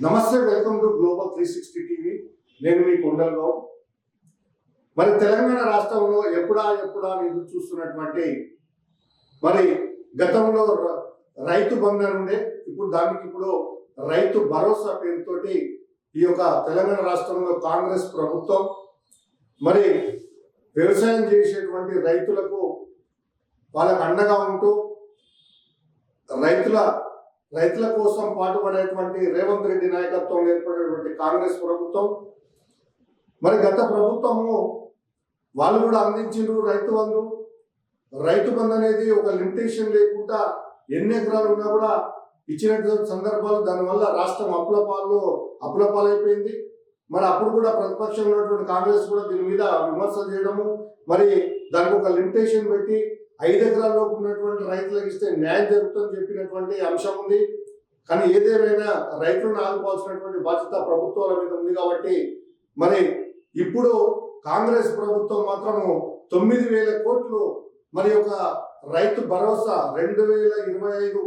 నమస్తే welcome to global three sixty TV. నేను మీ కొండలరావు మరి తెలంగాణ రాష్ట్రంలో ఎప్పుడా ఎప్పుడా ఎదురు చూస్తున్నటువంటి మరి గతంలో రైతు బంధన్ ఉండే ఇప్పుడు దానికి ఇప్పుడు రైతు భరోసా పేరుతోటి ఈ యొక్క తెలంగాణ రాష్ట్రంలో కాంగ్రెస్ ప్రభుత్వం మరి వ్యవసాయం చేసేటువంటి రైతులకు వాళ్ళకు అండగా ఉంటూ రైతుల రైతుల కోసం పాటుపడేటువంటి రేవంత్ రెడ్డి నాయకత్వం ఏర్పడేటువంటి కాంగ్రెస్ ప్రభుత్వం. మరి గత ప్రభుత్వము వాళ్ళు కూడా అందించిండ్రు రైతు బంధు. రైతు బంధు అనేది ఒక లిమిటేషన్ లేకుండా ఎన్ని ఎకరాలు ఉన్నా కూడా ఇచ్చినటువంటి సందర్భాలు దానివల్ల రాష్ట్రం అప్పులపాల్లో అప్పులపాలైపోయింది మరి అప్పుడు కూడా ప్రతిపక్షంలో ఉన్నటువంటి కాంగ్రెస్ కూడా దీని మీద విమర్శలు చేయడము. మరి దానికి ఒక లిమిటేషన్ పెట్టి ఐదు ఎకరాల్లోపు ఉన్నటువంటి రైతులకు ఇస్తే న్యాయం జరుగుతుందని చెప్పినటువంటి అంశం ఉంది. కానీ ఏదేమైనా రైతులను ఆదుకోవాల్సినటువంటి బాధ్యత ప్రభుత్వాల మీద ఉంది కాబట్టి మరి ఇప్పుడు కాంగ్రెస్ ప్రభుత్వం మాత్రము తొమ్మిది వేల కోట్లు మరి ఒక రైతు భరోసా రెండు వేల ఇరవై ఐదు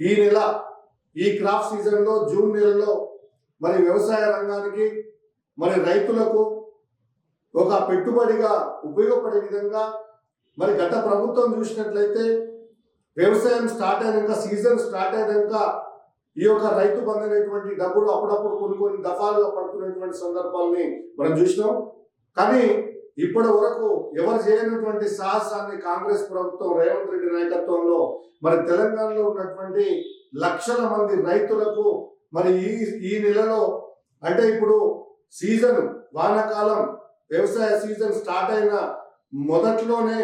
ఈ నెల ఈ క్రాప్ సీజన్లో జూన్ నెలలో మరి వ్యవసాయ రంగానికి మరి రైతులకు ఒక పెట్టుబడిగా ఉపయోగపడే విధంగా మరి గత ప్రభుత్వం చూసినట్లయితే వ్యవసాయం స్టార్ట్ అయినాక సీజన్ స్టార్ట్ అయినాక ఈ యొక్క రైతు బంధు అనేటువంటి డబ్బులు అప్పుడప్పుడు కొన్ని కొన్ని దఫాలుగా పడుతున్నటువంటి సందర్భాల్ని మనం చూసినాం. కానీ ఇప్పటి వరకు ఎవరు చేయనటువంటి సాహసాన్ని కాంగ్రెస్ ప్రభుత్వం రేవంత్ రెడ్డి నాయకత్వంలో మరి తెలంగాణలో ఉన్నటువంటి లక్షల మంది రైతులకు మరి ఈ ఈ నెలలో అంటే ఇప్పుడు సీజన్ వానాకాలం వ్యవసాయ సీజన్ స్టార్ట్ అయిన మొదట్లోనే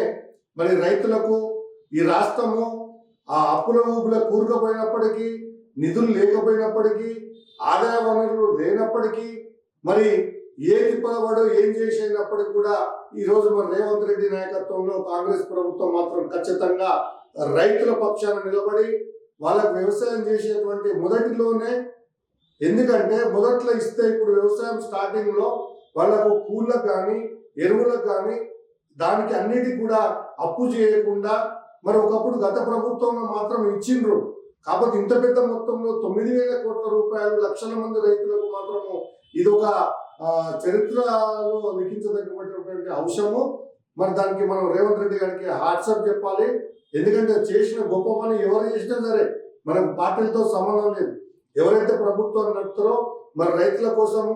మరి రైతులకు ఈ రాష్ట్రము ఆ అప్పుల ఊపుల కూరుకుపోయినప్పటికీ నిధులు లేకపోయినప్పటికీ ఆదాయ వనరులు లేనప్పటికీ మరి ఏ పదవాడో ఏం చేసేటప్పటికి కూడా ఈ రోజు మరి రేవంత్ రెడ్డి నాయకత్వంలో కాంగ్రెస్ ప్రభుత్వం మాత్రం ఖచ్చితంగా రైతుల పక్షాన నిలబడి వాళ్ళకు వ్యవసాయం చేసేటువంటి మొదటిలోనే ఎందుకంటే మొదట్లో ఇస్తే ఇప్పుడు వ్యవసాయం స్టార్టింగ్లో వాళ్ళకు కూళ్ళకు కానీ ఎరువులకు కానీ దానికి అన్నిటికి కూడా అప్పు చేయకుండా మరి ఒకప్పుడు గత ప్రభుత్వంలో మాత్రం ఇచ్చిండ్రు. కాబట్టి ఇంత పెద్ద మొత్తంలో తొమ్మిది వేల కోట్ల రూపాయలు లక్షల మంది రైతులకు మాత్రము ఇది ఒక చరిత్రలో లిఖించదగినటువంటి అంశము. మరి దానికి మనం రేవంత్ రెడ్డి గారికి హాట్సాప్ చెప్పాలి. ఎందుకంటే చేసిన గొప్ప పని ఎవరు చేసినా సరే మనకు పార్టీలతో సంబంధం లేదు. ఎవరైతే ప్రభుత్వాన్ని నడుపుతారో మరి రైతుల కోసము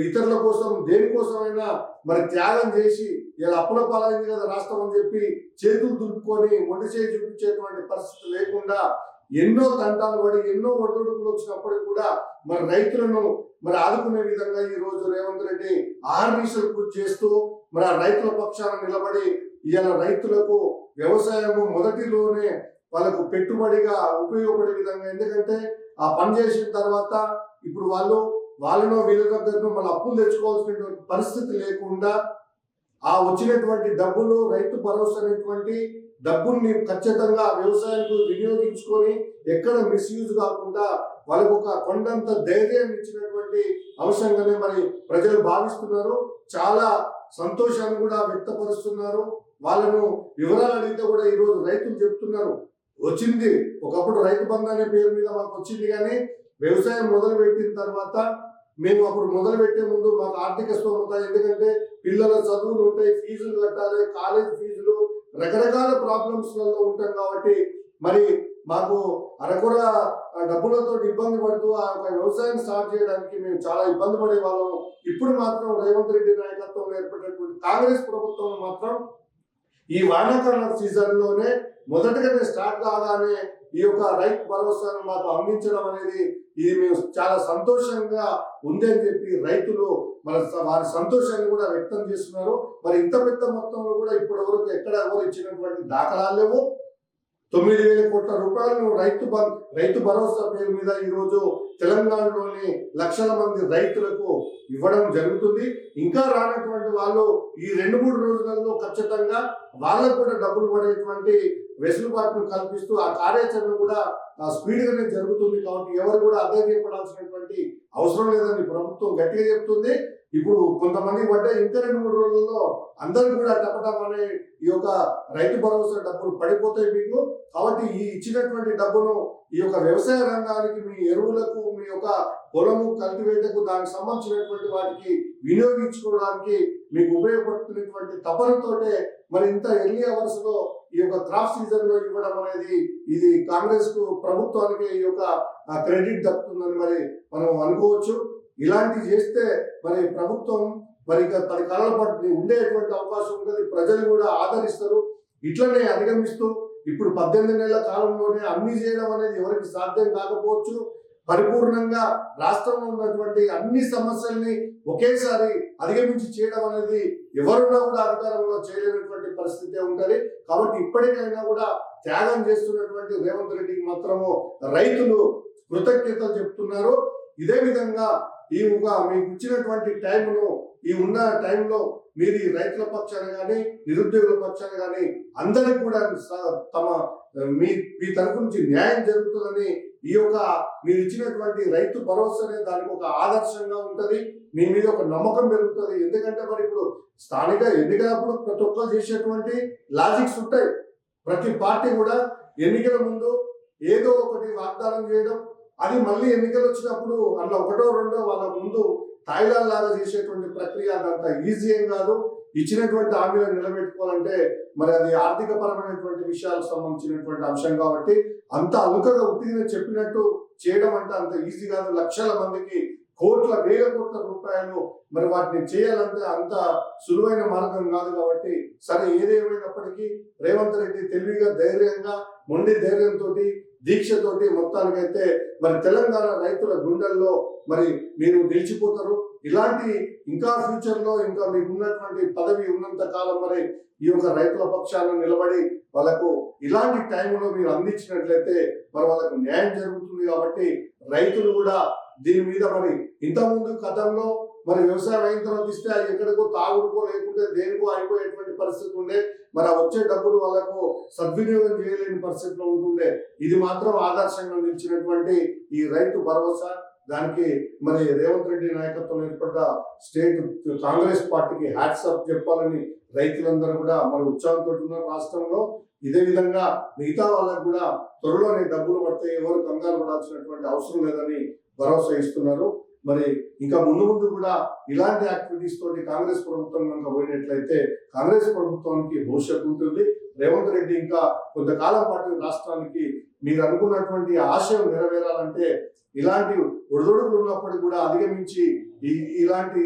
ఇతరుల కోసం దేనికోసమైనా మరి త్యాగం చేసి ఇలా అప్పుల పాలైంది కదా రాష్ట్రం అని చెప్పి చేతులు దులుపుకొని ఒంటి చేయి చూపించేటువంటి పరిస్థితి లేకుండా ఎన్నో తంటాలు పడి ఎన్నో ఒడిదుడుకులు వచ్చినప్పటికీ కూడా మరి రైతులను మరి ఆదుకునే విధంగా ఈ రోజు రేవంత్ రెడ్డి ఆర్మీషలు పూర్తి చేస్తూ మరి ఆ రైతుల పక్షాన నిలబడి ఇవాళ రైతులకు వ్యవసాయము మొదటిలోనే వాళ్ళకు పెట్టుబడిగా ఉపయోగపడే విధంగా. ఎందుకంటే ఆ పని చేసిన తర్వాత ఇప్పుడు వాళ్ళు వాళ్ళనో వీళ్ళ దగ్గర మళ్ళీ అప్పులు తెచ్చుకోవాల్సినటువంటి పరిస్థితి లేకుండా ఆ వచ్చినటువంటి డబ్బులు రైతు భరోసా అనేటువంటి డబ్బుల్ని ఖచ్చితంగా వ్యవసాయానికి వినియోగించుకొని ఎక్కడ మిస్యూజ్ కాకుండా వాళ్ళకు ఒక కొండంత ధైర్యం ఇచ్చినటువంటి అంశంగానే మరి ప్రజలు భావిస్తున్నారు. చాలా సంతోషాన్ని కూడా వ్యక్తపరుస్తున్నారు. వాళ్ళను వివరాలు అడిగితే కూడా ఈరోజు రైతులు చెప్తున్నారు. వచ్చింది. ఒకప్పుడు రైతు బంధు అనే పేరు మీద మాకు వచ్చింది కానీ వ్యవసాయం మొదలు పెట్టిన తర్వాత మేము అప్పుడు మొదలు పెట్టే ముందు మాకు ఆర్థిక స్తోమత ఎందుకంటే పిల్లల చదువులు ఉంటాయి ఫీజులు కట్టాలి కాలేజ్ ఫీజులు రకరకాల ప్రాబ్లమ్స్లలో ఉంటాం కాబట్టి మరి మాకు అరకొర డబ్బులతో ఇబ్బంది పడుతూ ఆ యొక్క వ్యవసాయం స్టార్ట్ చేయడానికి మేము చాలా ఇబ్బంది పడే వాళ్ళము ఇప్పుడు మాత్రం రేవంత్ రెడ్డి నాయకత్వంలో ఏర్పడినటువంటి కాంగ్రెస్ ప్రభుత్వం మాత్రం ఈ వానాకాల సీజన్లోనే మొదటగానే స్టార్ట్ కాగానే ఈ యొక్క రైతు భరోసాను మాకు అందించడం అనేది ఇది మేము చాలా సంతోషంగా ఉంది అని చెప్పి రైతులు మన స- వారి సంతోషాన్ని కూడా వ్యక్తం చేస్తున్నారు. మరి ఇంత పెద్ద మొత్తంలో కూడా ఇప్పటి వరకు ఎక్కడ ఎవరు ఇచ్చినటువంటి దాఖలాలు లేవు. తొమ్మిది వేల కోట్ల రూపాయలను రైతు బం రైతు భరోసా పేరు మీద ఈరోజు తెలంగాణలోని లక్షల మంది రైతులకు ఇవ్వడం జరుగుతుంది. ఇంకా రానటువంటి వాళ్ళు ఈ రెండు మూడు రోజులలో ఖచ్చితంగా వాళ్ళకు కూడా డబ్బులు పడేటువంటి వెసులుబాటును కల్పిస్తూ ఆ కార్యాచరణ కూడా ఆ, స్పీడ్గానే జరుగుతుంది కాబట్టి ఎవరు కూడా అధైర్యపడాల్సినటువంటి అవసరం లేదని ప్రభుత్వం గట్టిగా చెప్తుంది. ఇప్పుడు కొంతమంది పడ్డ ఇంకా రెండు మూడు రోజుల్లో అందరూ కూడా టపటం అనే ఈ యొక్క రైతు భరోసా డబ్బులు పడిపోతాయి మీకు. కాబట్టి ఈ ఇచ్చినటువంటి డబ్బును ఈ యొక్క వ్యవసాయ రంగానికి మీ ఎరువులకు మీ యొక్క పొలము కల్టివేటకు దానికి సంబంధించినటువంటి వాటికి వినియోగించుకోవడానికి మీకు ఉపయోగపడుతున్నటువంటి తపనతోటే మరి ఇంత ఎర్లీ అవర్స్లో ఈ యొక్క క్రాప్ సీజన్లో ఇవ్వడం అనేది ఇది కాంగ్రెస్కు ప్రభుత్వానికి ఈ యొక్క క్రెడిట్ దక్కుతుందని మరి మనం అనుకోవచ్చు. ఇలాంటివి చేస్తే మరి ప్రభుత్వం మరి ఇక పది కాలాల పట్టు ఉండేటువంటి అవకాశం ఉంటుంది ప్రజలు కూడా ఆదరిస్తారు. ఇట్లనే అధిగమిస్తూ ఇప్పుడు పద్దెనిమిది నెలల కాలంలోనే అన్ని చేయడం అనేది ఎవరికి సాధ్యం కాకపోవచ్చు. పరిపూర్ణంగా రాష్ట్రంలో ఉన్నటువంటి అన్ని సమస్యల్ని ఒకేసారి అధిగమించి చేయడం అనేది ఎవరున్నా కూడా అధికారంలో చేయలేనటువంటి పరిస్థితి ఉంటుంది. కాబట్టి ఇప్పటికైనా కూడా త్యాగం చేస్తున్నటువంటి రేవంత్ రెడ్డికి మాత్రము రైతులు కృతజ్ఞతలు చెప్తున్నారు. ఇదే విధంగా ఈ మీకు ఇచ్చినటువంటి టైంను ఈ ఉన్న టైంలో మీరు ఈ రైతుల పక్షాన కానీ నిరుద్యోగుల పక్షాన కానీ అందరికి కూడా స- తమ మీ మీ తరపు నుంచి న్యాయం జరుగుతుందని ఈ యొక్క మీరు ఇచ్చినటువంటి రైతు భరోసా అనేది దానికి ఒక ఆదర్శంగా ఉంటుంది. మీ మీద ఒక నమ్మకం పెరుగుతుంది. ఎందుకంటే మరి ఇప్పుడు స్థానిక ఎన్నికలప్పుడు ప్రతి ఒక్కరు చేసేటువంటి లాజిక్స్ ఉంటాయి. ప్రతి పార్టీ కూడా ఎన్నికల ముందు ఏదో ఒకటి వాగ్దానం చేయడం అది మళ్ళీ ఎన్నికలు వచ్చినప్పుడు అందులో ఒకటో రెండో వాళ్ళ ముందు తాయిలాల్లాగా చేసేటువంటి ప్రక్రియ అదంతా ఈజీ ఏం కాదు. ఇచ్చినటువంటి హామీలను నిలబెట్టుకోవాలంటే మరి అది ఆర్థిక పరమైనటువంటి విషయాలకు సంబంధించినటువంటి అంశం కాబట్టి అంత అలుకగా ఉట్టిగా చెప్పినట్టు చేయడం అంటే అంత ఈజీ కాదు. లక్షల మందికి కోట్ల వేల కోట్ల రూపాయలు మరి వాటిని చేయాలంటే అంత సులువైన మార్గం కాదు కాబట్టి సరే ఏదేమైనప్పటికీ రేవంత్ రెడ్డి తెలివిగా ధైర్యంగా మొండి ధైర్యంతో దీక్షతోటి మొత్తానికైతే మరి తెలంగాణ రైతుల గుండెల్లో మరి మీరు నిలిచిపోతారు. ఇలాంటి ఇంకా ఫ్యూచర్లో ఇంకా మీకు ఉన్నటువంటి పదవి ఉన్నంత కాలం మరి ఈ యొక్క రైతుల పక్షాన నిలబడి వాళ్ళకు ఇలాంటి టైంలో మీరు అందించినట్లయితే మరి వాళ్ళకు న్యాయం జరుగుతుంది కాబట్టి రైతులు కూడా దీని మీద మరి ఇంతకుముందు కథంలో గతంలో మరి వ్యవసాయం అయిన తర్వాత ఇస్తే అది ఎక్కడికో తాగుడుకో లేకుంటే దేనికో అయిపోయేటువంటి పరిస్థితి ఉండే. మరి ఆ వచ్చే డబ్బులు వాళ్ళకు సద్వినియోగం చేయలేని పరిస్థితిలో ఉంటుండే. ఇది మాత్రం ఆదర్శంగా నిలిచినటువంటి ఈ రైతు భరోసా. దానికి మరి రేవంత్ రెడ్డి నాయకత్వం ఏర్పడ్డ స్టేట్ కాంగ్రెస్ పార్టీకి హ్యాట్సప్ చెప్పాలని రైతులందరూ కూడా మరి ఉత్సాహంతో ఉన్నారు రాష్ట్రంలో. ఇదే విధంగా మిగతా వాళ్ళకు కూడా త్వరలోనే డబ్బులు పడితే ఎవరు కంగారు పడాల్సినటువంటి అవసరం లేదని భరోసా ఇస్తున్నారు. మరి ఇంకా ముందు ముందు కూడా ఇలాంటి యాక్టివిటీస్ తోటి కాంగ్రెస్ ప్రభుత్వం కనుక పోయినట్లయితే కాంగ్రెస్ ప్రభుత్వానికి భవిష్యత్తు ఉంటుంది. రేవంత్ రెడ్డి ఇంకా కొంతకాలం పాటు రాష్ట్రానికి మీరు అనుకున్నటువంటి ఆశయం నెరవేరాలంటే ఇలాంటి ఒడిదొడుగులు ఉన్నప్పటికీ కూడా అధిగమించి ఈ ఇలాంటి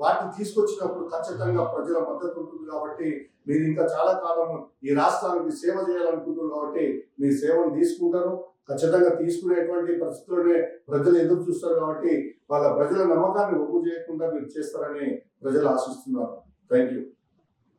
వాటిని తీసుకొచ్చినప్పుడు ఖచ్చితంగా ప్రజల మద్దతు ఉంటుంది కాబట్టి మీరు ఇంకా చాలా కాలం ఈ రాష్ట్రానికి సేవ చేయాలనుకుంటున్నారు కాబట్టి మీ సేవను తీసుకుంటారు. ఖచ్చితంగా తీసుకునేటువంటి పరిస్థితుల్లోనే ప్రజలు ఎదురు చూస్తారు కాబట్టి వాళ్ళ ప్రజల నమ్మకాన్ని ఒప్పు చేయకుండా మీరు చేస్తారని ప్రజలు ఆశిస్తున్నారు. Thank you